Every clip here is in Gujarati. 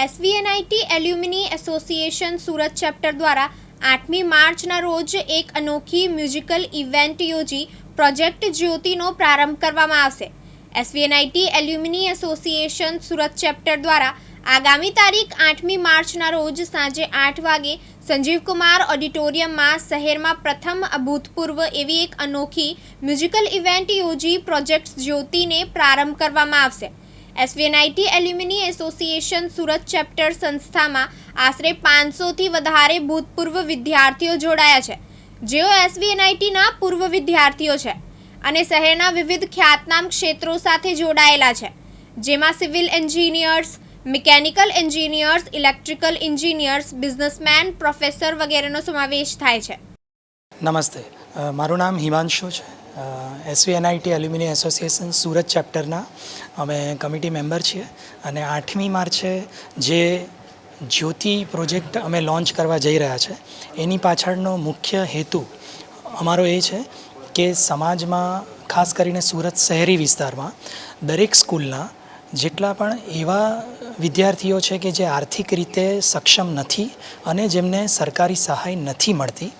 SVNIT alumni association Surat chapter દ્વારા આઠમી માર્ચના રોજ એક અનોખી મ્યુઝિકલ ઇવેન્ટ યોજી પ્રોજેક્ટ જ્યોતિનો પ્રારંભ કરવામાં આવશે. SVNIT alumni association Surat chapter દ્વારા આગામી તારીખ આઠમી માર્ચના રોજ સાંજે આઠ વાગે સંજીવકુમાર ઓડિટોરિયમમાં શહેરમાં પ્રથમ અભૂતપૂર્વ એવી એક અનોખી મ્યુઝિકલ ઇવેન્ટ યોજી પ્રોજેક્ટ જ્યોતિને પ્રારંભ કરવામાં આવશે. SVNIT alumni association Surat chapter સંસ્થામાં આશરે પાંચસોથી વધારે ભૂતપૂર્વ વિદ્યાર્થીઓ જોડાયા છે. જેઓ એસવીએનઆઈટીના પૂર્વ વિદ્યાર્થીઓ છે અને શહેરના વિવિધ ખ્યાતનામ ક્ષેત્રો સાથે જોડાયેલા છે. જેમાં civil engineers, mechanical engineers, electrical engineers, businessman, professor વગેરેનો સમાવેશ થાય છે. નમસ્તે. મારું નામ હિમાંશુ છે. SV NIT alumni association Surat ચેપ્ટરના. અમે કમિટી મેમ્બર છીએ અને આઠમી માર્ચે જે જ્યોતિ પ્રોજેક્ટ અમે લોન્ચ કરવા જઈ રહ્યા છે. એની પાછળનો મુખ્ય હેતુ અમારો એ છે કે સમાજમાં, ખાસ કરીને સુરત શહેરી વિસ્તારમાં, દરેક સ્કૂલના જેટલા પણ એવા વિદ્યાર્થીઓ છે કે જે આર્થિક રીતે સક્ષમ નથી અને જેમને સરકારી સહાય નથી મળતી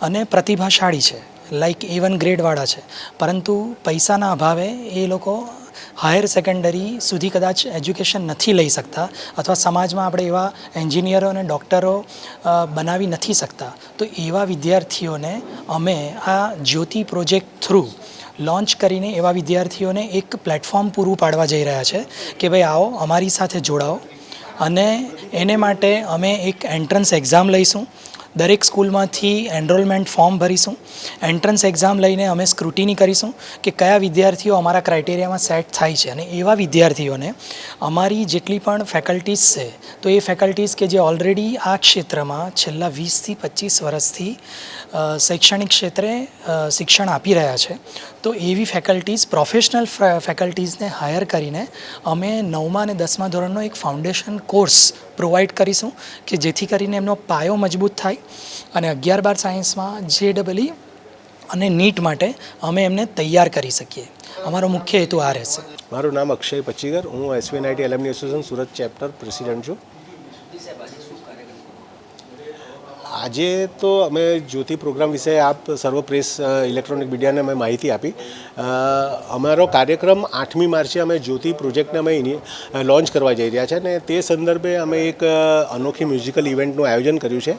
અને પ્રતિભાશાળી છે. લાઈક એ વન ગ્રેડવાળા છે. પરંતુ પૈસાના અભાવે એ લોકો હાયર સેકન્ડરી સુધી કદાચ એજ્યુકેશન નથી લઈ શકતા અથવા સમાજમાં આપણે એવા એન્જિનિયરો અને ડૉક્ટરો બનાવી નથી શકતા. તો એવા વિદ્યાર્થીઓને અમે આ જ્યોતિ પ્રોજેક્ટ થ્રુ લોન્ચ કરીને એવા વિદ્યાર્થીઓને એક પ્લેટફોર્મ પૂરું પાડવા જઈ રહ્યા છે કે ભાઈ આવો અમારી સાથે જોડાઓ. અને એને માટે અમે એક એન્ટ્રન્સ એક્ઝામ લઈશું. દરેક સ્કૂલમાંથી એનરોલમેન્ટ ફોર્મ ભરીશું. એન્ટ્રન્સ એક્ઝામ લઈને અમે સ્ક્રુટિની કરીશું કે કયા વિદ્યાર્થીઓ અમારા ક્રાઇટેરિયામાં સેટ થાય છે અને એવા વિદ્યાર્થીઓને અમારી જેટલી પણ ફેકલ્ટીઝ છે, તો એ ફેકલ્ટીઝ કે જે ઓલરેડી આ ક્ષેત્રમાં છેલ્લા વીસથી પચીસ વર્ષથી શૈક્ષણિક ક્ષેત્રે શિક્ષણ આપી રહ્યા છે, તો એવી ફેકલ્ટીઝ પ્રોફેશનલ ફેકલ્ટીઝને હાયર કરીને અમે નવમા અને દસમા ધોરણનો એક ફાઉન્ડેશન કોર્સ પ્રોવાઈડ કરીશું, કે જેથી કરીને એમનો પાયો મજબૂત થાય અને અગિયાર બાર સાયન્સમાં જે ડબલી અને નીટ માટે અમે એમને તૈયાર કરી શકીએ. અમારો મુખ્ય હેતુ આ રહેશે. મારું નામ અક્ષય પચીગર. હું SVNIT alumni association Surat chapter president છું. આજે તો અમે જ્યોતિ પ્રોગ્રામ વિશે આપ સર્વ પ્રેસ ઇલેક્ટ્રોનિક મીડિયાને અમે માહિતી આપી. અમારો કાર્યક્રમ આઠમી માર્ચે અમે જ્યોતિ પ્રોજેક્ટને અમે લોન્ચ કરવા જઈ રહ્યા છે અને તે સંદર્ભે અમે એક અનોખી મ્યુઝિકલ ઇવેન્ટનું આયોજન કર્યું છે.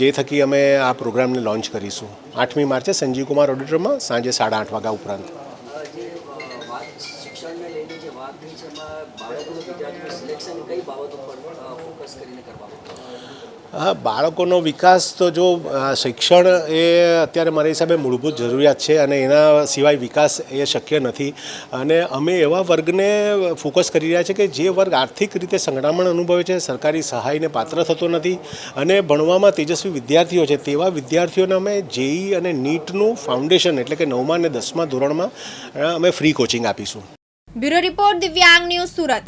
જે થકી અમે આ પ્રોગ્રામને લોન્ચ કરીશું. આઠમી માર્ચે સંજીવ કુમાર ઓડિટોરિયમમાં સાંજે સાડા આઠ વાગ્યા ઉપરાંત. શિક્ષણને લઈને જે વાત થઈ છે, એમાં બાળકોનું વિદ્યાર્થીનું સિલેક્શન કઈ બાબતો પર ફોકસ કરીને કરવામાં હા, બાળકોનો વિકાસ તો જો શિક્ષણ એ અત્યારે મારા હિસાબે મૂળભૂત જરૂરિયાત છે અને એના સિવાય વિકાસ એ શક્ય નથી. અને અમે એવા વર્ગને ફોકસ કરી રહ્યા છે કે જે વર્ગ આર્થિક રીતે સંકળામણ અનુભવે છે, સરકારી સહાયને પાત્ર થતો નથી અને ભણવામાં તેજસ્વી વિદ્યાર્થીઓ છે, તેવા વિદ્યાર્થીઓને અમે જેઈ અને નીટનું ફાઉન્ડેશન એટલે કે નવમા અને દસમા ધોરણમાં અમે ફ્રી કોચિંગ આપીશું. Bureau report Divyang news Surat.